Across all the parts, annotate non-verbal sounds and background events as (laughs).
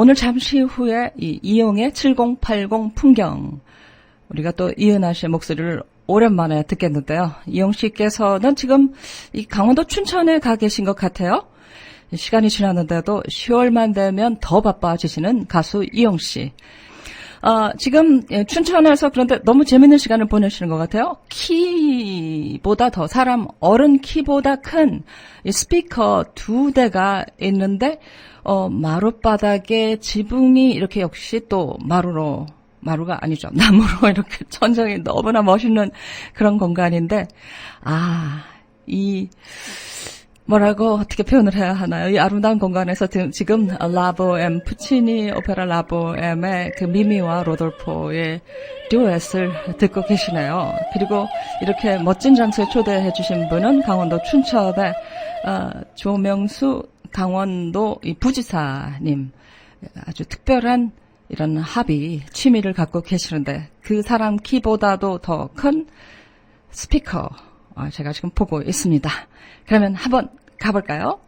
오늘 잠시 후에 이 이용의 7080 풍경 우리가 또 이은하 씨의 목소리를 오랜만에 듣겠는데요. 이용 씨께서는 지금 이 강원도 춘천에 가 계신 것 같아요. 시간이 지났는데도 10월만 되면 더 바빠지시는 가수 이용 씨. 아, 지금 예, 춘천에서 그런데 너무 재밌는 시간을 보내시는 것 같아요. 키보다 더 사람 어른 키보다 큰이 스피커 두 대가 있는데 어, 마룻바닥에 지붕이 이렇게 역시 또 마루로 마루가 아니죠. (laughs) 나무로 이렇게 천정이 너무나 멋있는 그런 공간인데 아, 이 뭐라고 어떻게 표현을 해야 하나요? 이 아름다운 공간에서 지- 지금 라보엠 푸치니 오페라 라보엠의 그 미미와 로돌포의 듀엣을 듣고 계시네요. 그리고 이렇게 멋진 장소에 초대해 주신 분은 강원도 춘천의 어, 조명수 강원도 이 부지사님 아주 특별한 이런 합의 취미를 갖고 계시는데 그 사람 키보다도 더 큰 스피커 어, 제가 지금 보고 있습니다. 그러면 한번 가볼까요?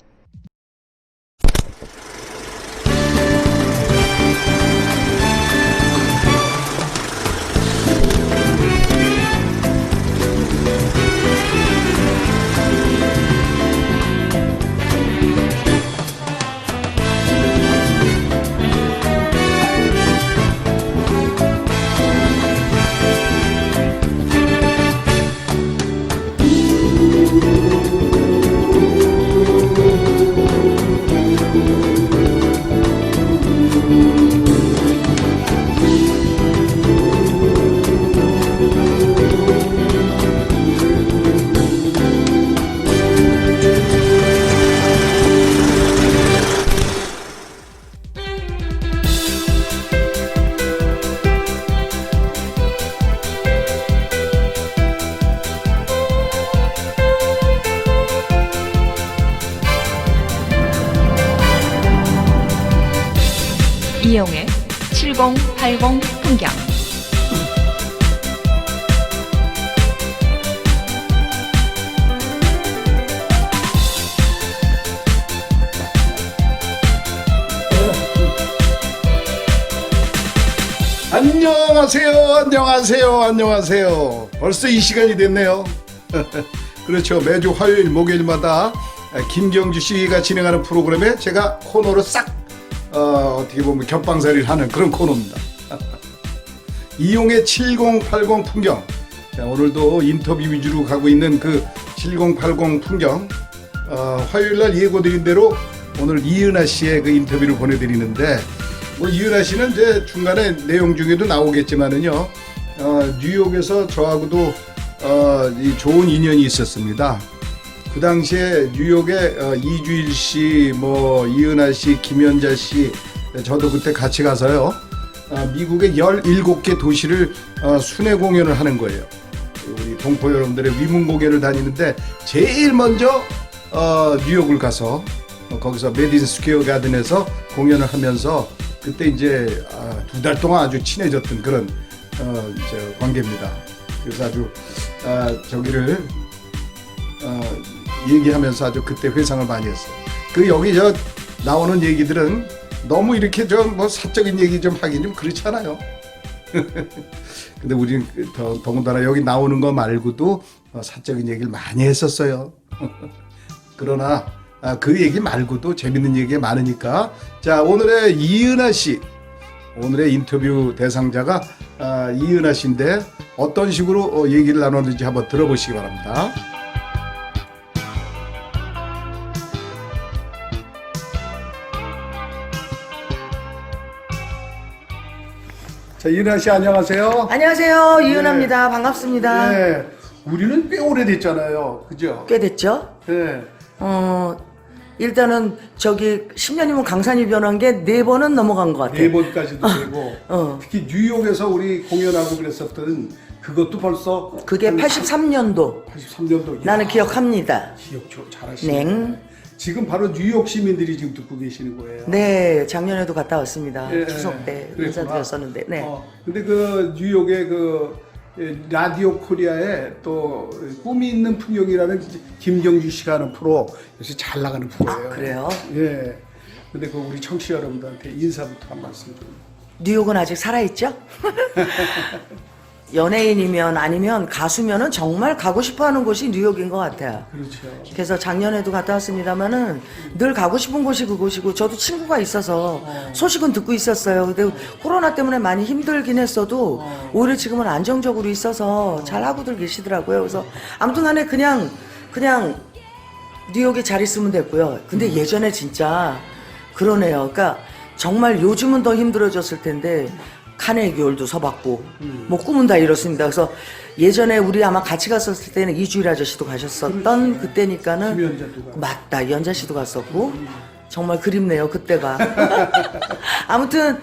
안녕하세요, 안녕하세요, 안녕하세요. 벌써 이 시간이 됐네요. (laughs) 그렇죠. 매주 화요일, 목요일마다 김경주 씨가 진행하는 프로그램에 제가 코너로 싹, 어, 떻게 보면 겹방사리를 하는 그런 코너입니다. (laughs) 이용의 7080 풍경. 자, 오늘도 인터뷰 위주로 가고 있는 그 7080 풍경. 어, 화요일 날 예고드린 대로 오늘 이은하 씨의 그 인터뷰를 보내드리는데, 뭐 이은하 씨는 이제 중간에 내용 중에도 나오겠지만은요, 어, 뉴욕에서 저하고도 어, 이 좋은 인연이 있었습니다. 그 당시에 뉴욕에 어, 이주일 씨, 뭐 이은하 씨, 김연자 씨, 저도 그때 같이 가서요. 어, 미국의 17개 도시를 어, 순회 공연을 하는 거예요. 우리 동포 여러분들의 위문 공연을 다니는데 제일 먼저 어, 뉴욕을 가서 어, 거기서 메디슨 스퀘어 가든에서 공연을 하면서 그때 이제 두달 동안 아주 친해졌던 그런 어, 저 관계입니다. 그래서 아주 아, 저기를 어, 얘기하면서 아주 그때 회상을 많이 했어요. 그 여기 저 나오는 얘기들은 너무 이렇게 좀 뭐 사적인 얘기 좀 하긴 좀 그렇잖아요. (laughs) 근데 우리는 그 더, 더군다나 여기 나오는 거 말고도 어, 사적인 얘기를 많이 했었어요. (laughs) 그러나 아, 그 얘기 말고도 재밌는 얘기가 많으니까 자 오늘의 이은하 씨 오늘의 인터뷰 대상자가 아, 이은하 씨인데 어떤 식으로 어, 얘기를 나눴는지 한번 들어보시기 바랍니다. 자 이은하 씨 안녕하세요. 안녕하세요. 이은하입니다. 반갑습니다. 네, 우리는 꽤 오래됐잖아요, 그죠? 꽤 됐죠? 네. 어, 일단은 저기 10년이면 강산이 변한 게 네 번은 넘어간 것 같아요. 네 번까지도 되고 어. 특히 뉴욕에서 우리 공연하고 그랬었던 그것도 벌써 그게 83년도. 83년도 나는 기억합니다. 기억 조- 잘하시네. 네. 지금 바로 뉴욕 시민들이 지금 듣고 계시는 거예요. 네, 작년에도 갔다 왔습니다. 예, 추석 때 그랬구나. 인사드렸었는데. 네. 어, 근데 그 뉴욕의 그 예, 라디오 코리아에 또 꿈이 있는 풍경이라는 김경주 씨가 하는 프로 요새 잘 나가는 프로예요. 아, 그래요? 예. 근데 그 우리 청취자 여러분들한테 인사부터 한 말씀 좀. 뉴욕은 아직 살아있죠? (laughs) 연예인이면 아니면 가수면은 정말 가고 싶어 하는 곳이 뉴욕인 것 같아요. 그렇죠. 그래서 작년에도 갔다 왔습니다만은 늘 가고 싶은 곳이 그곳이고 저도 친구가 있어서 소식은 듣고 있었어요. 근데 코로나 때문에 많이 힘들긴 했어도 오히려 지금은 안정적으로 있어서 잘 하고들 계시더라고요. 그래서 아무튼 간에 그냥 그냥 뉴욕에 잘 있으면 됐고요. 근데 예전에 진짜 그러네요. 그러니까 정말 요즘은 더 힘들어졌을 텐데 카네기홀도 서봤고 뭐 꿈은 다 이렇습니다. 그래서 예전에 우리 아마 같이 갔었을 때는 이주일 아저씨도 가셨었던 그때니까는 김연자도 가고. 맞다 이연자 씨도 갔었고. 정말 그립네요 그때가. (laughs) 아무튼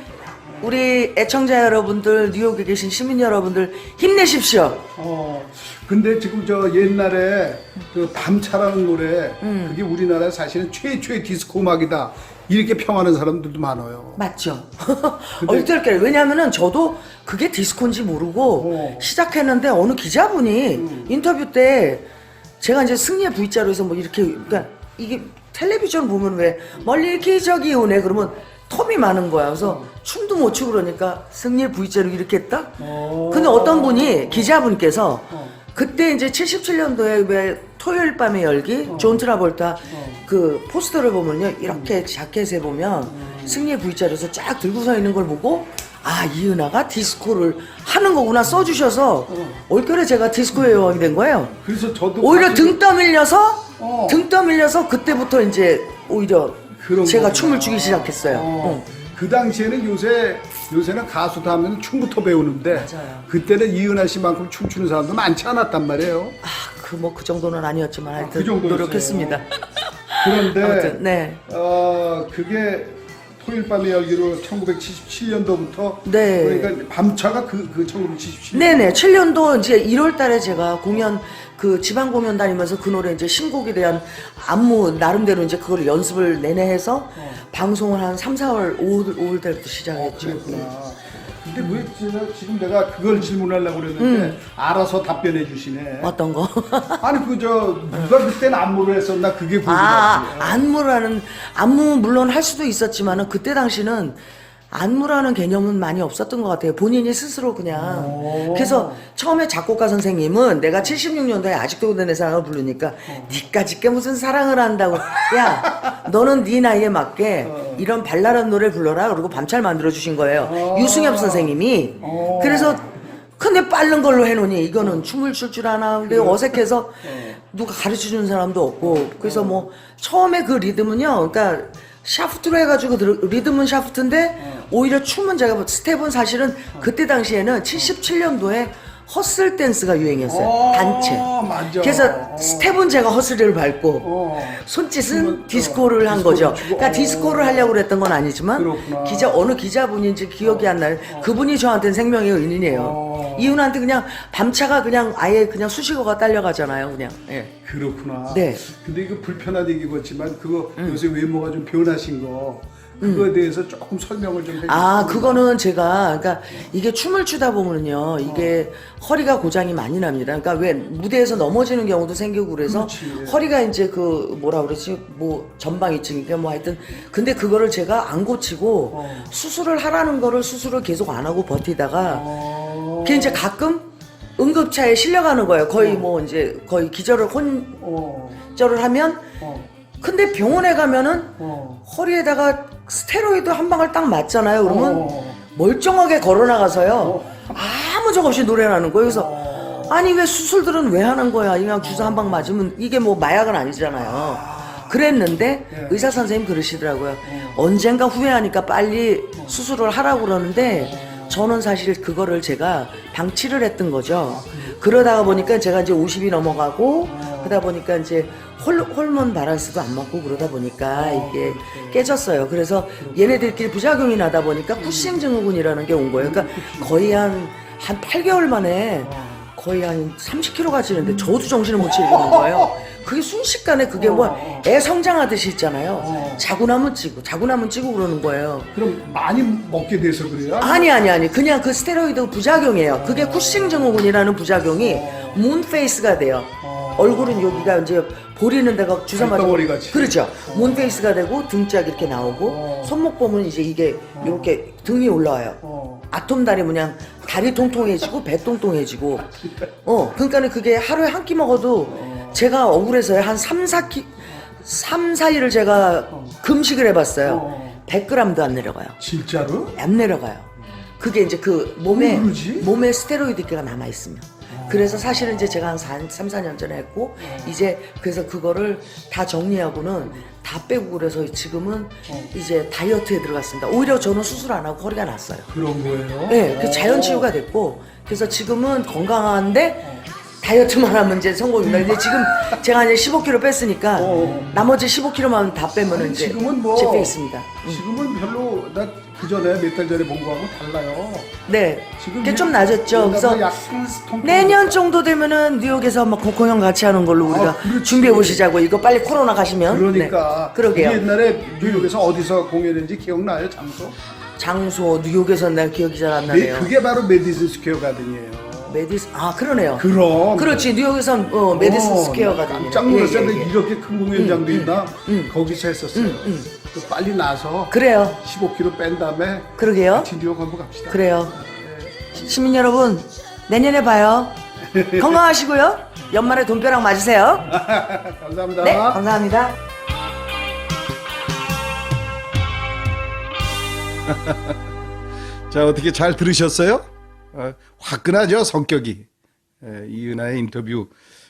우리 애청자 여러분들 뉴욕에 계신 시민 여러분들 힘내십시오. 어, 근데 지금 저 옛날에 그 밤차라는 노래 음. 그게 우리나라 사실은 최초의 디스코 음악이다 이렇게 평하는 사람들도 많아요. 맞죠. (laughs) 어떨게 왜냐하면은 저도 그게 디스코인지 모르고 어. 시작했는데 어느 기자분이 인터뷰 때 제가 이제 승리의 V자로 해서 뭐 이렇게 그러니까 이게 텔레비전 보면 왜 멀리 이렇게 저기 오네 그러면 텀이 많은 거야. 그래서 춤도 못 추고 그러니까 승리의 V자로 이렇게 했다? 어. 근데 어떤 분이 기자분께서 그때 이제 77년도에 왜 토요일 밤의 열기 존 트라볼타 그 포스터를 보면요 이렇게 자켓에 보면 승리의 V자로서 쫙 들고 서 있는 걸 보고 아 이은하가 디스코를 하는 거구나 써주셔서 올겨울에 제가 디스코의 여왕이 된 거예요. 그래서 저도 오히려 등 떠밀려서 어. 등 떠밀려서 그때부터 이제 오히려 그런 제가 거구나. 춤을 추기 시작했어요. 어. 응. 그 당시에는 요새 요새는 가수도 하면 춤부터 배우는데 맞아요. 그때는 이은하 씨만큼 춤추는 사람도 많지 않았단 말이에요. 아그 뭐 그 정도는 아니었지만 하여튼 그 정도였어요. 노력했습니다. 그런데 아무튼 네. 어 그게 토요일 밤의 열기로 1977년도부터 네. 그러니까 밤차가 그, 그 1977년 네네 7년도 이제 1월 달에 제가 공연 그 지방 공연 다니면서 그 노래 이제 신곡에 대한 안무 나름대로 이제 그걸 연습을 내내 해서 방송을 한 3, 4월 5월 5월 달부터 시작했죠. 그랬구나. 근데 왜 지금 내가 그걸 질문하려고 그랬는데 음. 알아서 답변해 주시네. 어떤 거? (laughs) 아니 그저 누가 그땐 안무를 했었나 그게 아, 궁금하지. 안무라는 안무 물론 할 수도 있었지만은 그때 당시는 안무라는 개념은 많이 없었던 것 같아요. 본인이 스스로 그냥. 오. 그래서 처음에 작곡가 선생님은 내가 76년도에 아직도 내 사랑을 부르니까 니까짓게 무슨 사랑을 한다고. 야, 너는 네 나이에 맞게 이런 발랄한 노래 불러라. 그리고 밤잘 만들어 주신 거예요. 유승엽 선생님이. 오. 그래서 근데 빠른 걸로 해놓으니 이거는 춤을 출 줄 아나 근데 어색해서 누가 가르쳐 주는 사람도 없고 그래서 뭐 처음에 그 리듬은요 그러니까 샤프트로 해가지고 들- 리듬은 샤프트인데 오히려 춤은 제가 뭐 스텝은 사실은 그때 당시에는 77년도에 허슬 댄스가 유행이었어요 어, 단체 맞아. 그래서 어. 스텝은 제가 허슬을 밟고 어. 손짓은 디스코를 어, 한 거죠. 그러니까 어. 디스코를 하려고 그랬던 건 아니지만 그렇구나. 기자 어느 기자분인지 기억이 안 나요. 그분이 저한테는 생명의 은인이에요. 어. 이분한테 그냥 밤차가 그냥 아예 그냥 수식어가 딸려가잖아요. 그냥. 예. 그렇구나. 네. 음. 근데 이거 불편한 얘기겠지만 그거 요새 외모가 좀 변하신 거 그거에 대해서 조금 설명을 좀 해주세요. 아, 그거는 제가, 그러니까 이게 춤을 추다 보면요, 이게 허리가 고장이 많이 납니다. 그러니까 왜 무대에서 넘어지는 경우도 생기고 그래서 그렇지. 허리가 이제 그 뭐라 그러지, 뭐 전방위층이니까 뭐 하여튼 근데 그거를 제가 안 고치고 어. 수술을 하라는 거를 수술을 계속 안 하고 버티다가 어. 그게 이제 가끔 응급차에 실려가는 거예요. 거의 뭐 이제 거의 기절을 어. 혼절을 하면 어. 근데 병원에 가면은 어. 허리에다가 스테로이드 한 방울 딱 맞잖아요. 그러면 어. 멀쩡하게 걸어 나가서요. 아무 적 없이 노래하는 거예요. 그래서 어. 아니 왜 수술들은 왜 하는 거야? 그냥 주사 한 방 맞으면 이게 뭐 마약은 아니잖아요. 그랬는데 예. 의사 선생님 그러시더라고요. 언젠가 후회하니까 빨리 수술을 하라고 그러는데 저는 사실 그거를 제가 방치를 했던 거죠. 그러다가 보니까 제가 이제 50이 넘어가고 그러다 보니까 이제 홀, 호르몬 바란스도 안 맞고 그러다 보니까 이게 깨졌어요. 그래서 얘네들끼리 부작용이 나다 보니까 쿠싱 증후군이라는 게 온 거예요. 그러니까 거의 한, 한 8개월 만에 거의 한 30kg가 찌는데 저도 정신을 못 차리겠는 거예요. 그게 순식간에 그게 뭐 애 성장하듯이 있잖아요. 자고 나면 찌고, 자고 나면 찌고 그러는 거예요. 그럼 많이 먹게 돼서 그래요? 아니 아니 아니 그냥 그 스테로이드 부작용이에요. 그게 쿠싱 증후군이라는 부작용이 문 페이스가 돼요. 얼굴은 여기가 이제 보리는 데가 주사. 달덩어리 같이. 그렇죠. 문페이스가 되고 등짝 이렇게 나오고 어. 손목 보면 이제 이게 이렇게 등이 올라와요. 어. 아톰 다리 뭐냐 다리 통통해지고 배 통통해지고 어 그러니까는 그게 하루에 한 끼 먹어도 제가 억울해서요 한 3, 4끼 3, 4일을 제가 금식을 해봤어요 어. 100g도 안 내려가요 진짜로? 안 내려가요 그게 이제 그 몸에 그러지? 몸에 스테로이드가 남아 있으면 그래서 사실은 이제 제가 한 4, 3, 4년 전에 했고 이제 그래서 그거를 다 정리하고는 다 빼고 그래서 지금은 이제 다이어트에 들어갔습니다. 오히려 저는 수술 안 하고 허리가 났어요. 그런 거예요? 네, 그 자연 치유가 됐고 그래서 지금은 건강한데 다이어트만 하면 이제 성공입니다. 근데 지금 제가 이제 15kg 뺐으니까 어. 나머지 15kg만 다 빼면 아니, 이제 지금은 뭐 제 페이스입니다. 지금은 별로 나 그 전에 몇 달 전에 본 거하고 달라요. 네, 지금 좀 낮았죠. 그래서 내년 정도 되면은 뉴욕에서 막 공연 같이 하는 걸로 우리가 아, 그렇지. 준비해 보시자고. 이거 빨리 코로나 가시면. 그러니까 네, 그러게요. 우리 옛날에 뉴욕에서 어디서 공연했는지 기억나요 장소? 장소 뉴욕에서 내가 기억이 잘 안 네, 나네요. 그게 바로 메디슨 스퀘어 가든이에요. 메디스 아 그러네요. 그럼 그렇지 뉴욕에선 어, 메디슨 어, 스퀘어 나 가든요. 깜짝 놀랐어요. 예, 예, 예. 이렇게 큰 공연장도 있나? 음. 거기서 했었어요. 음, 또 빨리 나서 그래요. 15kg 뺀 다음에 그러게요. 같이 뉴욕 한번 갑시다. 그래요. 시민 여러분, 내년에 봐요. (laughs) 건강하시고요. 연말에 돈벼락 맞으세요. (laughs) 감사합니다. 네, 감사합니다. (laughs) 자 어떻게 잘 들으셨어요? 어, 화끈하죠 성격이. 예, 이은하의 인터뷰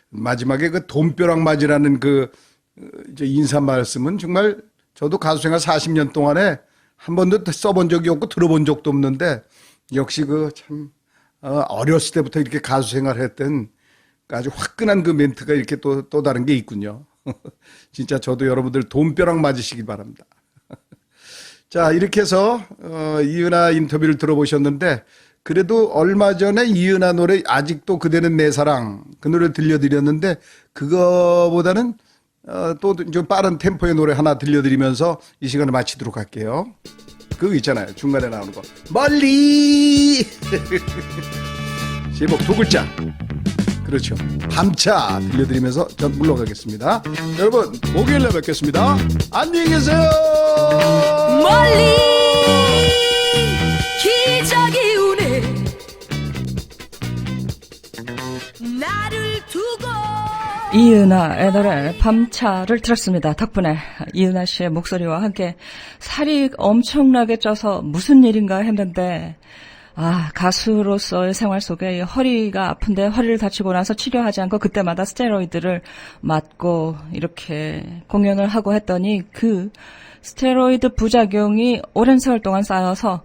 마지막에 그 돈벼락 맞이라는 그 어, 인사 말씀은 정말 저도 가수 생활 40년 동안에 한 번도 써본 적이 없고 들어본 적도 없는데 역시 그 참 어렸을 때부터 이렇게 가수 생활했던 아주 화끈한 그 멘트가 이렇게 또 또 다른 게 있군요. (laughs) 진짜 저도 여러분들 돈벼락 맞으시기 바랍니다. (laughs) 자, 이렇게 해서, 어, 이은하 인터뷰를 들어보셨는데, 그래도 얼마 전에 이은하 노래, 아직도 그대는 내 사랑, 그 노래 들려드렸는데, 그거보다는, 어, 또좀 빠른 템포의 노래 하나 들려드리면서 이 시간을 마치도록 할게요. 그거 있잖아요. 중간에 나오는 거. 멀리! (laughs) 제목 두 글자. 그렇죠. 밤차 들려드리면서 전 물러가겠습니다. 여러분, 목요일에 뵙겠습니다. 안녕히 계세요! 멀리 이은하의 노래 밤차를 들었습니다. 덕분에 이은하 씨의 목소리와 함께 살이 엄청나게 쪄서 무슨 일인가 했는데 아 가수로서의 생활 속에 이 허리가 아픈데 허리를 다치고 나서 치료하지 않고 그때마다 스테로이드를 맞고 이렇게 공연을 하고 했더니 그 스테로이드 부작용이 오랜 세월 동안 쌓여서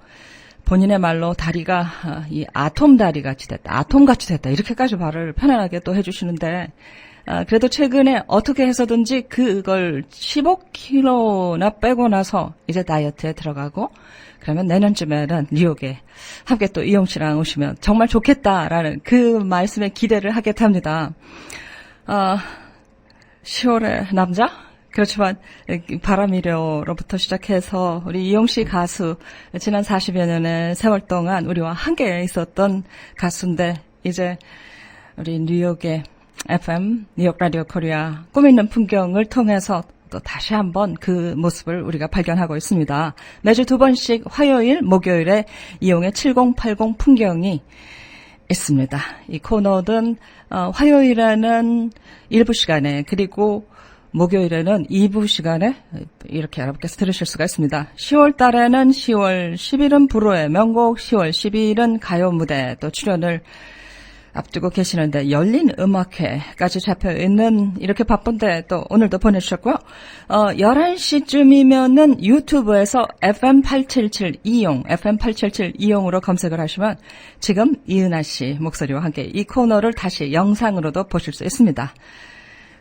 본인의 말로 다리가 아, 이 아톰 다리 같이 됐다. 아톰 같이 됐다. 이렇게까지 말을 편안하게 또 해주시는데 아, 그래도 최근에 어떻게 해서든지 그걸 15kg나 빼고 나서 이제 다이어트에 들어가고 그러면 내년쯤에는 뉴욕에 함께 또 이용 씨랑 오시면 정말 좋겠다라는 그 말씀에 기대를 하게 됩니다. 아, 10월의 남자? 그렇지만 바람이려로부터 시작해서 우리 이용 씨 가수 지난 40여 년의 세월 동안 우리와 함께 있었던 가수인데 이제 우리 뉴욕의 FM 뉴욕 라디오 코리아 꿈 있는 풍경을 통해서 또 다시 한번 그 모습을 우리가 발견하고 있습니다. 매주 두 번씩 화요일, 목요일에 이용의 7080 풍경이 있습니다. 이 코너는 어, 화요일에는 일부 시간에 그리고 목요일에는 2부 시간에 이렇게 여러분께서 들으실 수가 있습니다. 10월 달에는 10월 10일은 불후의 명곡, 10월 12일은 가요 무대 또 출연을 앞두고 계시는데 열린 음악회까지 잡혀 있는 이렇게 바쁜데 또 오늘도 보내주셨고요. 어, 11시쯤이면은 유튜브에서 FM877 이용, FM877 이용으로 검색을 하시면 지금 이은하 씨 목소리와 함께 이 코너를 다시 영상으로도 보실 수 있습니다.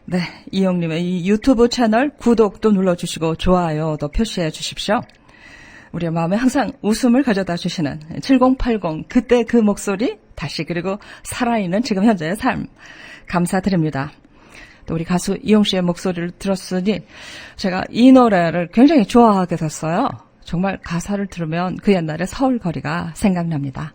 네, 이용님의 이 유튜브 채널 구독도 눌러주시고 좋아요도 표시해 주십시오. 우리의 마음에 항상 웃음을 가져다 주시는 7080 그때 그 목소리 다시 그리고 살아있는 지금 현재의 삶 감사드립니다. 또 우리 가수 이용 씨의 목소리를 들었으니 제가 이 노래를 굉장히 좋아하게 됐어요. 정말 가사를 들으면 그 옛날의 서울 거리가 생각납니다.